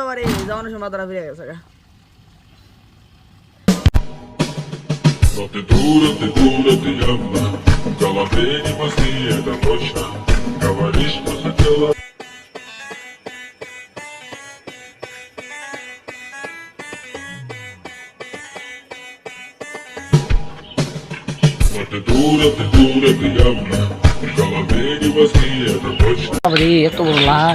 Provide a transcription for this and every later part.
বাবা রে যাওয়ানোর সময় মাথাটা ফিরে গেছে গা। Но ты дура, ты дура, ты явно В голове не мысли, это точно Говоришь, что хотела Но ты дура, ты дура, ты явно В голове не мысли, это точно বাবা রে এত বড় লাগ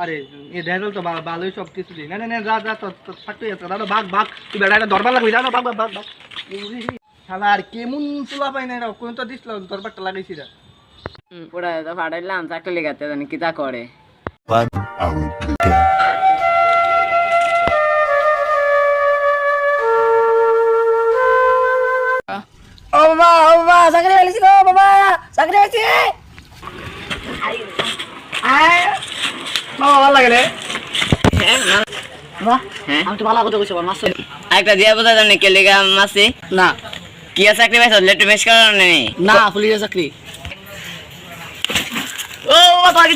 আরে এ দেখল তো ভালোই সব কিছু দিই না না না যা যা তো থাকতে দাদা ভাগ ভাগ। তুই বেড়া এটা দরবার লাগবি। দাদা ভাগ ভাগ ভাগ ভাগ। শালা আর কেমন চুলা পাই না কোন তো দিছিল? দরবারটা লাগাইছি রা। ওরা তো ফাটাইলাম চাকরি লেগাতে জানি কি তা করে। ও বাবা ও বাবা চাকরি বাবা চাকরি বাবা ভালো লাগে আমি তো ভালো কথা কইছি মাছ একটা দিয়া বোঝা জানি কে লেগা মাসি না। কি চাকরি পাইছ? লেটু মেশ করার নেই না? পুলিশের চাকরি। ও তো আগে